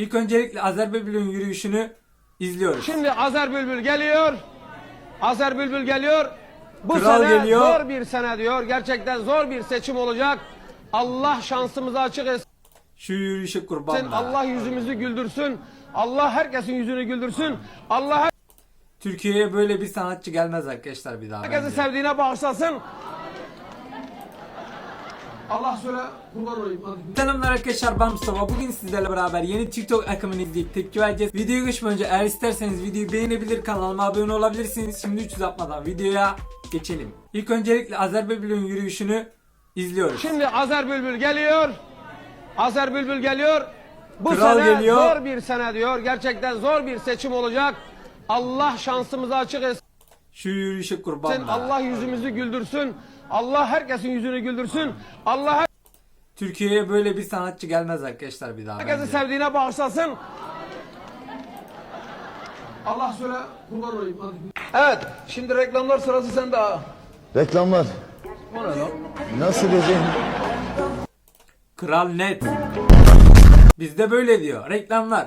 İlk öncelikle Azer Bülbül'ün yürüyüşünü izliyoruz. Şimdi Azer Bülbül geliyor. Azer Bülbül geliyor. Bu Kral sene geliyor. zor bir sene diyor. Gerçekten zor bir seçim olacak. Allah şansımızı açık etsin. Şu yürüyüşe kurban. Allah yüzümüzü güldürsün. Allah herkesin yüzünü güldürsün. Allah Türkiye'ye böyle bir sanatçı gelmez arkadaşlar bir daha. herkesi bence. sevdiğine bağışlasın. Allah söyle kurban olayım. Hadi. Selamlar arkadaşlar ben Mustafa. Bugün sizlerle beraber yeni TikTok akımını izleyip tepki vereceğiz. Videoyu geçmeden önce eğer isterseniz videoyu beğenebilir kanalıma abone olabilirsiniz. Şimdi 300 atmadan videoya geçelim. İlk öncelikle Azer Bülbül'ün yürüyüşünü izliyoruz. Şimdi Azer Bülbül geliyor. Azer Bülbül geliyor. Bu Kral sene geliyor. zor bir sene diyor. Gerçekten zor bir seçim olacak. Allah şansımızı açık etsin. Şu yürüyüşe kurban be. Allah yüzümüzü güldürsün. Allah herkesin yüzünü güldürsün. Allah Türkiye'ye böyle bir sanatçı gelmez arkadaşlar bir daha. herkesi bence. sevdiğine bağışlasın. Allah söyle kurban olayım. Hadi. Evet, şimdi reklamlar sırası sende. ha. Reklamlar. O ne lan? Nasıl diyeceğim? Kral net. Bizde böyle diyor. Reklamlar.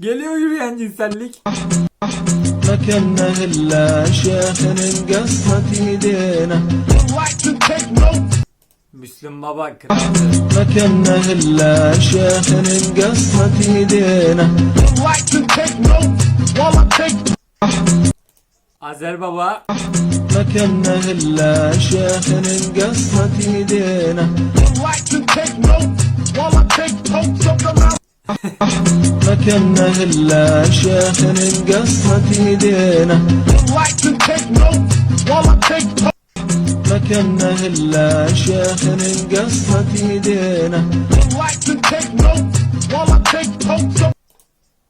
Geliyor yürüyen cinsellik. مكاننا إلا شيخ قصة ايدينا Müslüm Baba kralı. مكاننا إلا شيخ قصة ايدينا Azer Baba. مكاننا إلا شيخ قصة ايدينا مكاننا إلا شيخ قصة ايدينا مكاننا إلا شيخ قصة ايدينا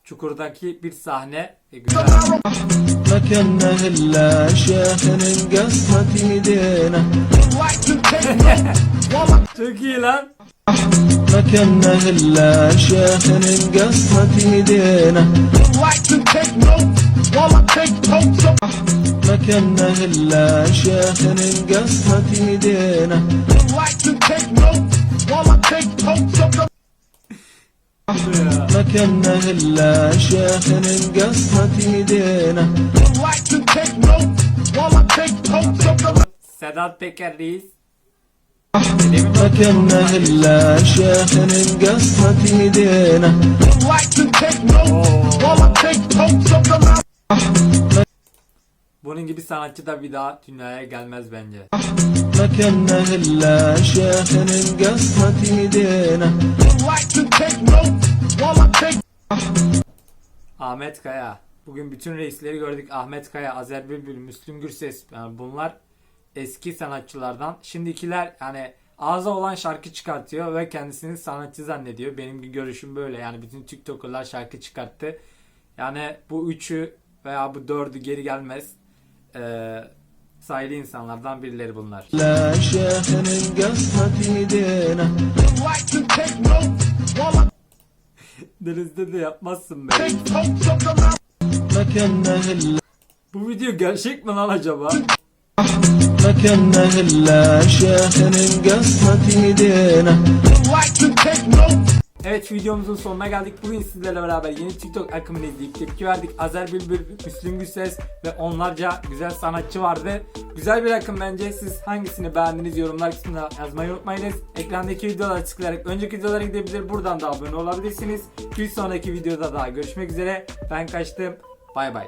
Çukur'daki bir sahne. E, güzel. مكاننا إلا شيخ قصة ايدينا Çok iyi lan. مكاننا إلا شيخ قصة ايدينا مكاننا إلا شيخ قصة ايدينا مكاننا إلا شيخ قصة ايدينا Sedat Peker Reis. مكاننا إلا شيخ قصة ايدينا Bunun gibi sanatçı da bir daha dünyaya gelmez bence. مكاننا إلا شيخ قصة ايدينا Ahmet Kaya. Bugün bütün reisleri gördük. Ahmet Kaya, Azer Bülbül, Müslüm Gürses. Yani bunlar eski sanatçılardan. Şimdikiler yani Ağza olan şarkı çıkartıyor ve kendisini sanatçı zannediyor. Benim görüşüm böyle. Yani bütün TikToker'lar şarkı çıkarttı. Yani bu üçü veya bu dördü geri gelmez. Ee, sayılı insanlardan birileri bunlar. Denizde de yapmazsın be. Bu video gerçek mi lan acaba? مكاننا إلا شيخ قصة ايدينا Evet videomuzun sonuna geldik. Bugün sizlerle beraber yeni TikTok akımını izleyip tepki verdik. Azer Bülbül, Müslüm Gürses ve onlarca güzel sanatçı vardı. Güzel bir akım bence. Siz hangisini beğendiniz yorumlar kısmına yazmayı unutmayınız. Ekrandaki videoları tıklayarak önceki videolara gidebilir. Buradan da abone olabilirsiniz. Bir sonraki videoda daha görüşmek üzere. Ben kaçtım. Bay bay.